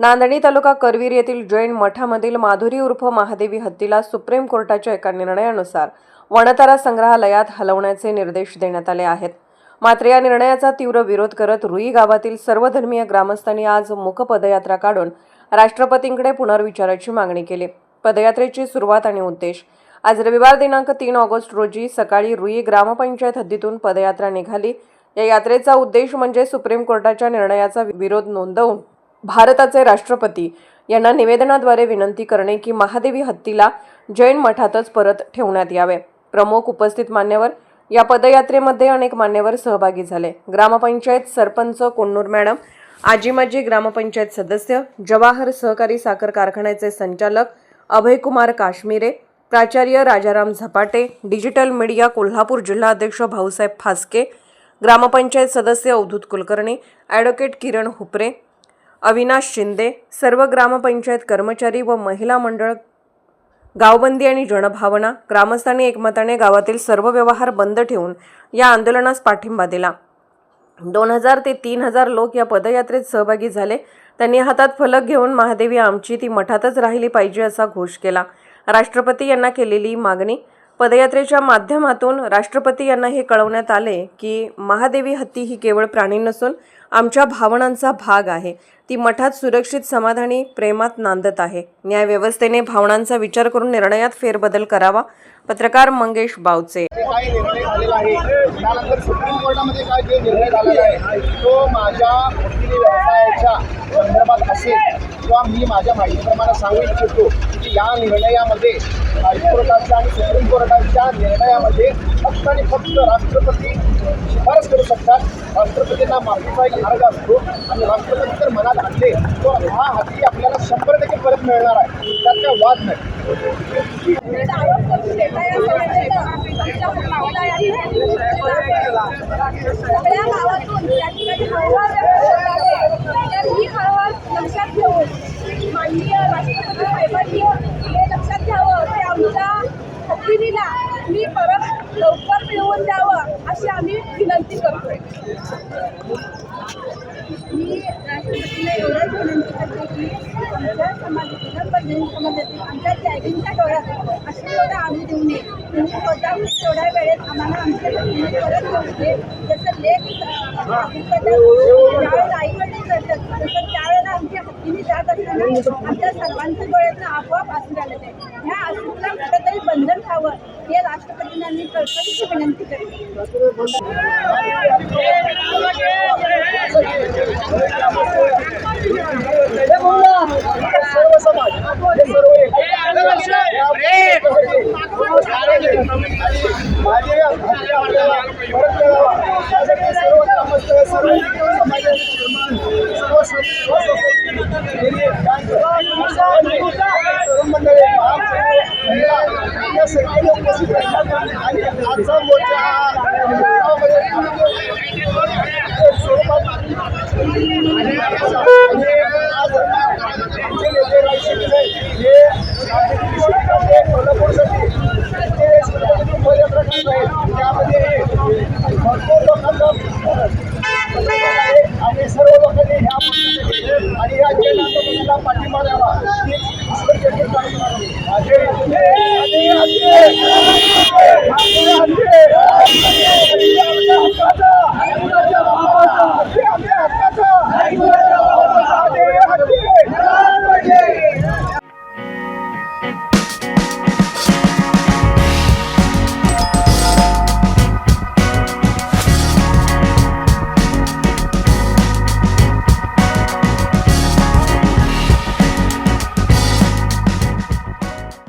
नांदणी तालुका करवीर येथील जैन मठामधील माधुरी उर्फ महादेवी हत्तीला सुप्रीम कोर्टाच्या एका निर्णयानुसार वनतारा संग्रहालयात हलवण्याचे निर्देश देण्यात आले आहेत. मात्र या निर्णयाचा तीव्र विरोध करत रुई गावातील सर्वधर्मीय ग्रामस्थांनी आज मूक पदयात्रा काढून राष्ट्रपतींकडे पुनर्विचाराची मागणी केली. पदयात्रेची सुरुवात आणि उद्देश आज रविवार दिनांक तीन ऑगस्ट रोजी सकाळी रुई ग्रामपंचायत हद्दीतून पदयात्रा निघाली. या यात्रेचा उद्देश म्हणजे सुप्रीम कोर्टाच्या निर्णयाचा विरोध नोंदवून भारताचे राष्ट्रपती यांना निवेदनाद्वारे विनंती करणे की महादेवी हत्तीला जैन मठातच परत ठेवण्यात यावे. प्रमुख उपस्थित मान्यवर या पदयात्रेमध्ये अनेक मान्यवर सहभागी झाले. ग्रामपंचायत सरपंच कोन्नूर मॅडम आजीमाजी ग्रामपंचायत सदस्य जवाहर सहकारी साखर कारखान्याचे संचालक अभयकुमार काश्मीरे प्राचार्य राजाराम झपाटे डिजिटल मीडिया कोल्हापूर जिल्हाध्यक्ष भाऊसाहेब फासके ग्रामपंचायत सदस्य अवधूत कुलकर्णी ॲडव्होकेट किरण हुपरे अविनाश शिंदे सर्व ग्रामपंचायत कर्मचारी व महिला मंडळ गावबंदी आणि जनभावना ग्रामस्थांनी एकमताने गावातील सर्व व्यवहार बंद ठेवून या आंदोलनास पाठिंबा दिला. दोन हजार ते तीन हजार लोक या पदयात्रेत सहभागी झाले. त्यांनी हातात फलक घेऊन महादेवी आमची ती मठातच राहिली पाहिजे असा घोष केला. राष्ट्रपती यांना केलेली मागणी पदयात्रेच्या माध्यमातून राष्ट्रपती यांना हे कळवण्यात आले की महादेवी हत्ती ही केवळ प्राणी नसून आमच्या भावनांचा भाग आहे. ती मठात सुरक्षित समाधानी प्रेमात नांदत आहे. न्यायव्यवस्थेने भावनांचा विचार करून निर्णयात फेरबदल करावा. पत्रकार मंगेश बावचे. सुप्रीम कोर्टामध्ये काय जे निर्णय झालेला आहे तो माझ्या व्यवसायाच्या संदर्भात असेल किंवा मी माझ्या माहितीप्रमाणे सांगू इच्छितो. या निर्णयामध्ये हायकोर्टाच्या आणि सुप्रीम कोर्टाच्या निर्णयामध्ये फक्त आणि फक्त राष्ट्रपती शिफारस करू शकतात. राष्ट्रपतींना माफीचा एक मार्ग असतो आणि राष्ट्रपती जर मनात आणले तर हा हत्ती आपल्याला शंभर टक्के परत मिळणार आहे. त्यात काय वाद नाही सगळ्या गावातून त्या ठिकाणी हळहळ व्यक्त होत आहे. तर ही हळहळ लक्षात घेऊन माननीय राष्ट्रपती साहेबांनी हे लक्षात घ्यावं की आमच्या हत्तीनीला मी परत लवकर द्यावं अशी आम्ही विनंती करतोय. मी राष्ट्रपतीला एवढंच विनंती करते की आमच्या समाजातील जैन समाजातील आमच्या त्यागींच्या डोळ्यात अशी एवढं आम्ही देऊ नये. तुम्ही स्वतः तेवढ्या वेळेत आम्हाला आमच्या परत घेऊ दे जसं लेख ज्यावेळेला आई वडील करतात तसं त्या तिने जात असताना आमच्या सर्वांचे डोळ्यातनं आपोआप असू आलं ह्या असूला कुठेतरी बंधन व्हावं हे राष्ट्रपतींना मी कळकळीची विनंती करते सर्व आणि आजचा हे त्यामध्ये भरपूर आणि सर्व लोकांनी ह्या आणि या जन पाठिंबा द्यावा. আজকে